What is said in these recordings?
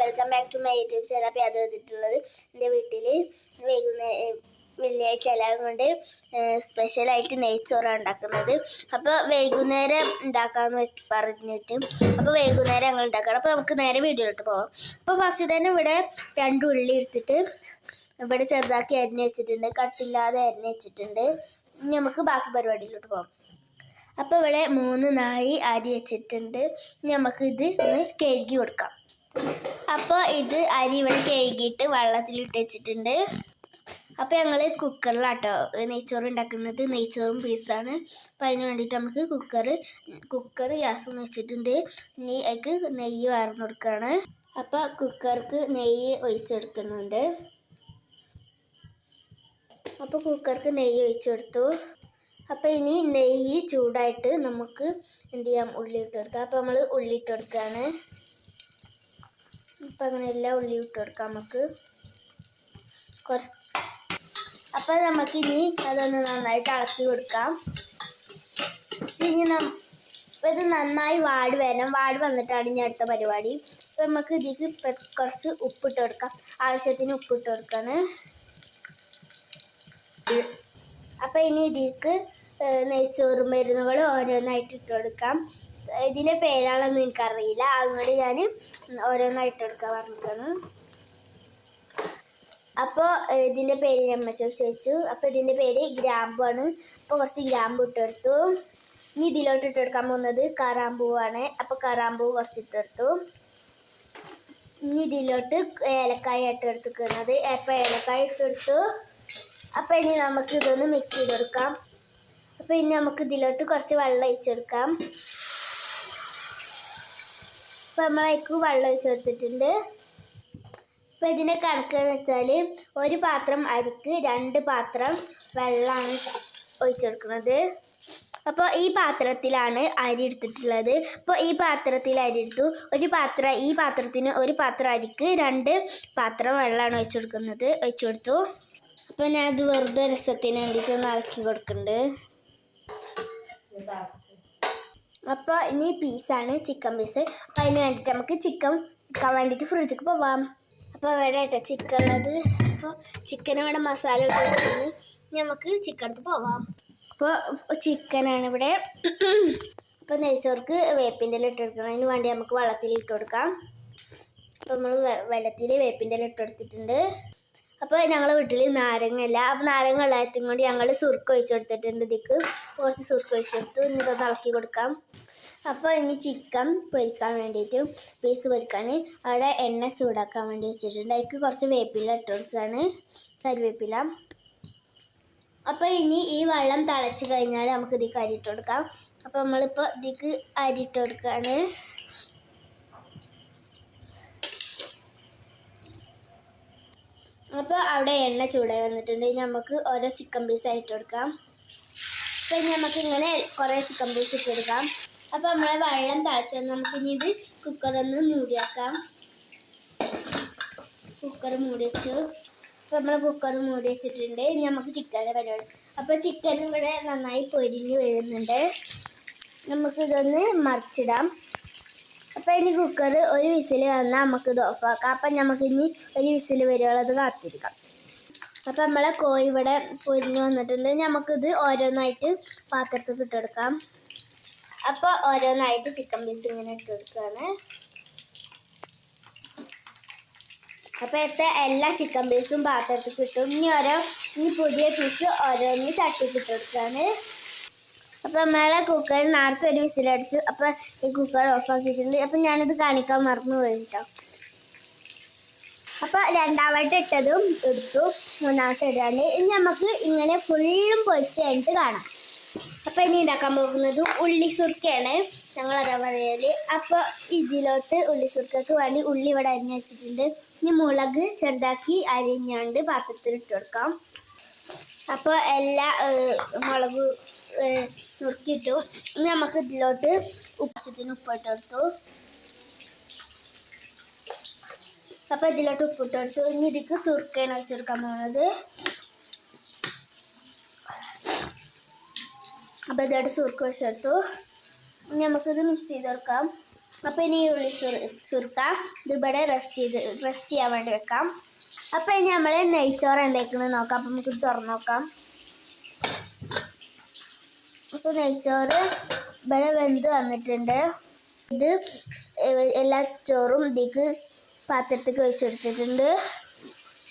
Welcome back to my YouTube channel. അപ്പോൾ അത് വന്നിട്ടുള്ളത് എന്റെ വീട്ടിൽ വൈകുന്നേരം വെള്ളിയാഴ്ച എല്ലാവരും കൊണ്ട് സ്പെഷ്യലായിട്ട് നെയ്ച്ചോറാണ് ഉണ്ടാക്കുന്നത്. അപ്പോൾ വൈകുന്നേരം ഉണ്ടാക്കാമെന്ന് പറഞ്ഞിട്ട് അപ്പോൾ വൈകുന്നേരം ഞങ്ങൾ ഉണ്ടാക്കണം. അപ്പോൾ നമുക്ക് നേരെ വീഡിയോയിലോട്ട് പോകാം അപ്പോൾ ഫസ്റ്റ് തന്നെ ഇവിടെ രണ്ട് ഉള്ളി എടുത്തിട്ട് ഇവിടെ ചെറുതാക്കി അരിഞ്ഞ് വെച്ചിട്ടുണ്ട് കട്ടില്ലാതെ അരിഞ്ഞ് വെച്ചിട്ടുണ്ട്. ഇനി നമുക്ക് ബാക്കി പരിപാടിയിലോട്ട് പോകാം അപ്പോൾ ഇവിടെ മൂന്ന് നായി അരി വെച്ചിട്ടുണ്ട്. നമുക്ക് ഇത് ഒന്ന് കഴുകി കൊടുക്കാം. അപ്പോൾ ഇത് അരി ഇവിടെ കഴുകിയിട്ട് വെള്ളത്തിലിട്ട് വെച്ചിട്ടുണ്ട്. അപ്പോൾ ഞങ്ങൾ കുക്കറിലാട്ടോ നെയ്ച്ചോറ് ഉണ്ടാക്കുന്നത്. നെയ്ച്ചോറും പീസാണ്. അപ്പോൾ അതിന് വേണ്ടിയിട്ട് നമുക്ക് കുക്കർ കുക്കർ ഗ്യാസ് വെച്ചിട്ടുണ്ട്. ഇനി അതിക്ക് നെയ്യ് വാർന്നു കൊടുക്കുകയാണ് അപ്പോൾ കുക്കർക്ക് നെയ്യ് ഒഴിച്ചെടുക്കുന്നുണ്ട്. അപ്പോൾ കുക്കർക്ക് നെയ്യ് ഒഴിച്ചു കൊടുത്തു അപ്പോൾ ഇനി നെയ്യ് ചൂടായിട്ട് നമുക്ക് എന്ത് ചെയ്യാം? ഉള്ളി ഇട്ട് കൊടുക്കാം. അപ്പോൾ നമ്മൾ ഉള്ളി ഇട്ട് കൊടുക്കുകയാണ് അപ്പം അങ്ങനെ എല്ലാ ഉള്ളി ഇട്ട് കൊടുക്കാം നമുക്ക്. കുറച്ച് അപ്പോൾ നമുക്കിനി അതൊന്ന് നന്നായിട്ട് ഇളക്കി കൊടുക്കാം. ഇനി നം ഇത് നന്നായി വാടി വരണം. വാടി വന്നിട്ടാണ് ഇനി അടുത്ത പരിപാടി. ഇപ്പം നമുക്ക് ഇതിലേക്ക് പെ- കുറച്ച് ഉപ്പിട്ട് കൊടുക്കാം. ആവശ്യത്തിന് ഉപ്പിട്ട് കൊടുക്കാണ്. അപ്പം ഇനി ഇതിലേക്ക് നെയ്ച്ചോറും മരുന്നുകൾ ഓരോന്നായിട്ട് ഇട്ട് കൊടുക്കാം. ഇതിന്റെ പേരാണെന്ന് എനിക്കറിയില്ല. അതുകൊണ്ട് ഞാൻ ഓരോന്നായിട്ട് എടുക്കാൻ പറഞ്ഞിരിക്കുന്നു. അപ്പോൾ ഇതിന്റെ പേര് അമ്മച്ചോട് ചോദിച്ചു അപ്പോൾ ഇതിന്റെ പേര് ഗ്രാമ്പുവാണ് അപ്പോൾ കുറച്ച് ഗ്രാമ്പു ഇട്ടെടുത്തു. ഇനി ഇതിലോട്ട് ഇട്ടെടുക്കാൻ പോകുന്നത് കറാമ്പൂവാണ്. അപ്പോൾ കറാമ്പൂ കുറച്ച് ഇട്ടെടുത്തു. ഇനി ഇതിലോട്ട് ഏലക്കായ ഇട്ടെടുത്തിരിക്കുന്നത് അപ്പോൾ ഏലക്കായ ഇട്ടെടുത്തു. അപ്പോൾ ഇനി നമുക്ക് ഇതൊന്ന് മിക്സ് ചെയ്തെടുക്കാം. അപ്പോൾ ഇനി നമുക്ക് ഇതിലോട്ട് കുറച്ച് വെള്ളം ഒഴിച്ചെടുക്കാം. അപ്പോൾ നമ്മളേക്ക് വെള്ളം ഒഴിച്ച് കൊടുത്തിട്ടുണ്ട്. അപ്പോൾ ഇതിന്റെ കണക്ക് എന്ന് വെച്ചാൽ ഒരു പാത്രം അരിക്ക് രണ്ട് പാത്രം വെള്ളമാണ് ഒഴിച്ചെടുക്കുന്നത് അപ്പോൾ ഈ പാത്രത്തിലാണ് അരി എടുത്തിട്ടുള്ളത്. അപ്പോൾ ഈ പാത്രത്തിൽ അരി എടുത്തു. ഒരു പാത്രം ഈ പാത്രത്തിന് ഒരു പാത്രം അരിക്ക് രണ്ട് പാത്രം വെള്ളമാണ് ഒഴിച്ചു കൊടുക്കുന്നത്. ഒഴിച്ചു കൊടുത്തു. അപ്പോൾ ഞാനത് വെറുതെ രസത്തിന് വേണ്ടിയിട്ട് ഒന്ന് കൊടുക്കുന്നുണ്ട് അപ്പോൾ ഇനി പീസാണ് ചിക്കൻ പീസ് അപ്പോൾ അതിന് വേണ്ടിയിട്ട് നമുക്ക് ചിക്കൻ വെക്കാൻ വേണ്ടിയിട്ട് ഫ്രിഡ്ജിക്ക് പോവാം. അപ്പോൾ ഇവിടെ കേട്ടോ ചിക്കൻ ഉള്ളത്. അപ്പോൾ ചിക്കൻ ഇവിടെ മസാല ഇട്ട് വെച്ചിട്ടുണ്ട്. നമുക്ക് ചിക്കൻ എടുത്ത് പോവാം. അപ്പോൾ ചിക്കനാണ് ഇവിടെ. അപ്പോൾ നെയ്ച്ചോർക്ക് വേപ്പിന്റെ ഇല ഇട്ടെടുക്കണം അതിന് വേണ്ടി നമുക്ക് വെള്ളത്തിൽ ഇട്ട് കൊടുക്കാം. അപ്പോൾ നമ്മൾ വെള്ളത്തിൽ വേപ്പിന്റെ ഇല ഇട്ടെടുത്തിട്ടുണ്ട് അപ്പോൾ ഞങ്ങളെ വീട്ടിൽ നാരങ്ങയില്ല. അപ്പോൾ നാരങ്ങ വെള്ളത്തും കൊണ്ട് ഞങ്ങൾ സുർക്ക് ഒഴിച്ചു കൊടുത്തിട്ടുണ്ട് ഇതിക്ക്. കുറച്ച് സുർക്ക് ഒഴിച്ച് കൊടുത്തു. ഇനി ഇതൊന്ന് ഇളക്കി കൊടുക്കാം. അപ്പോൾ ഇനി ചിക്കൻ പൊരിക്കാൻ വേണ്ടിയിട്ട് പീസ് പൊരിക്കാൻ. അവിടെ എണ്ണ ചൂടാക്കാൻ വേണ്ടി വെച്ചിട്ടുണ്ട്. അതിക്ക് കുറച്ച് വേപ്പില ഇട്ട് കൊടുക്കുകയാണ്. കരിവേപ്പില അപ്പോൾ ഇനി ഈ വെള്ളം തിളച്ച് കഴിഞ്ഞാൽ നമുക്ക് ഇതിക്ക് അരിയിട്ട് കൊടുക്കാം. അപ്പോൾ നമ്മളിപ്പോൾ ഇതിക്ക് അരിയിട്ട് കൊടുക്കുകയാണ്. അപ്പോൾ അവിടെ എണ്ണ ചൂടായി വന്നിട്ടുണ്ട്. ഇനി നമുക്ക് ഓരോ ചിക്കൻ പീസ് ആയിട്ട് കൊടുക്കാം അപ്പോൾ ഇനി നമുക്ക് ഇങ്ങനെ കുറേ ചിക്കൻ പീസ് ഇട്ട് കൊടുക്കാം അപ്പോൾ നമ്മളെ വെള്ളം തിളച്ചാൽ നമുക്ക് ഇനി ഇത് കുക്കറൊന്ന് മൂടിയാക്കാം. കുക്കർ മൂടി വെച്ചു. അപ്പോൾ നമ്മൾ കുക്കർ മൂടി വെച്ചിട്ടുണ്ട്. ഇനി നമുക്ക് ചിക്കന്റെ പരിപാടി അപ്പോൾ ചിക്കൻ ഇവിടെ നന്നായി പൊരിഞ്ഞ് വരുന്നുണ്ട്. നമുക്കിതൊന്ന് മറിച്ചിടാം. അപ്പോൾ ഇനി കുക്കർ ഒരു വിസിൽ വന്നാൽ നമുക്ക് ഇത് ഓഫാക്കാം അപ്പം നമുക്ക് ഇനി ഒരു വിസിൽ വരുവുള്ളത് കാത്തിരിക്കാം. അപ്പം നമ്മളെ കോഴി ഇവിടെ പൊരിഞ്ഞ് വന്നിട്ടുണ്ട്. നമുക്കിത് ഓരോന്നായിട്ട് പാത്രത്തിൽ ഇട്ടെടുക്കാം. അപ്പോൾ ഓരോന്നായിട്ട് ചിക്കൻ പീസ് ഇങ്ങനെ ഇട്ടെടുക്കുകയാണ് അപ്പോൾ ഇത്തെ എല്ലാ ചിക്കൻ പീസും പാത്രത്തിൽ കിട്ടും ഇനി ഓരോ ഇനി പുതിയ പീസ് ഓരോന്ന് ചട്ടിക്ക് ഇട്ടെടുക്കുകയാണ് അപ്പം നമ്മളെ കുക്കർ നേരത്തെ ഒരു വിസിലടിച്ചു അപ്പം ഈ കുക്കർ ഓഫ് ആക്കിയിട്ടുണ്ട്. അപ്പം ഞാനിത് കാണിക്കാൻ മറന്നു പോയിട്ടോ അപ്പൊ രണ്ടാമത്തെ ഇട്ടതും എടുത്തു. മൂന്നാമത്തെ ഇടാണ്ട് ഇനി നമുക്ക് ഇങ്ങനെ ഫുള്ളും പൊരിച്ച് കഴിഞ്ഞിട്ട് കാണാം. അപ്പോൾ ഇനി ഉണ്ടാക്കാൻ പോകുന്നത് ഉള്ളി സുർക്കയാണ്. ഞങ്ങൾ അതാ പറയൽ. അപ്പോൾ ഇതിലോട്ട് ഉള്ളി സുർക്കക്ക് വേണ്ടി ഉള്ളി ഇവിടെ അരിഞ്ഞ് വെച്ചിട്ടുണ്ട്. ഇനി മുളക് ചെറുതാക്കി അരിഞ്ഞാണ്ട് പാത്രത്തിൽ ഇട്ട് കൊടുക്കാം. അപ്പോൾ എല്ലാ മുളകും നുറുക്കിയിട്ടു. ഇനി നമുക്ക് ഇതിലോട്ട് ഉപ്പത്തിന് ഉപ്പിട്ട് കൊടുത്തു. അപ്പോൾ ഇതിലോട്ട് ഉപ്പിട്ട് കൊടുത്തു. ഇനി ഇതിക്ക് സുർക്കയാണ് വെച്ചെടുക്കാൻ പോകുന്നത് അപ്പോൾ ഇതായിട്ട് സുർക്ക വെച്ചെടുത്തു ഇനി നമുക്കിത് മിക്സ് ചെയ്ത് കൊടുക്കാം. അപ്പോൾ ഇനി ഉള്ളി സുർ ഇത് ഇവിടെ റെസ്റ്റ് ചെയ്ത് റെസ്റ്റ് ചെയ്യാൻ വേണ്ടി വെക്കാം. അപ്പോൾ ഇനി നമ്മൾ നെയ്ച്ചോറ് ഉണ്ടാക്കുന്നത് നോക്കാം. അപ്പോൾ നമുക്ക് തുറന്നു തുറന്ന് നോക്കാം. അപ്പോൾ നെയ്ച്ചോറ് ഇവിടെ വെന്ത് വന്നിട്ടുണ്ട്. ഇത് എല്ലാ ചോറും ഇതിക്ക് പാത്രത്തേക്ക് വെച്ചെടുത്തിട്ടുണ്ട്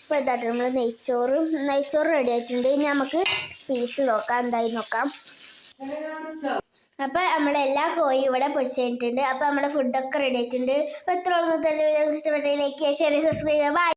ഇപ്പൊ ഇതായിട്ട് നമ്മൾ നെയ്ച്ചോറ് നെയ്ച്ചോറ് റെഡി ആയിട്ടുണ്ട്. ഇനി നമുക്ക് പീസ് നോക്കാം. എന്തായി നോക്കാം. അപ്പോൾ നമ്മുടെ എല്ലാ കോഴിയും ഇവിടെ പൊടിച്ചു കഴിഞ്ഞിട്ടുണ്ട്. അപ്പോൾ നമ്മുടെ ഫുഡൊക്കെ റെഡി ആയിട്ടുണ്ട്. അപ്പോൾ എത്ര ഉള്ളൂ. തന്നെ ഇഷ്ടപ്പെട്ട ലൈക്ക് ഷെയർ സബ്സ്ക്രൈബ് ബൈ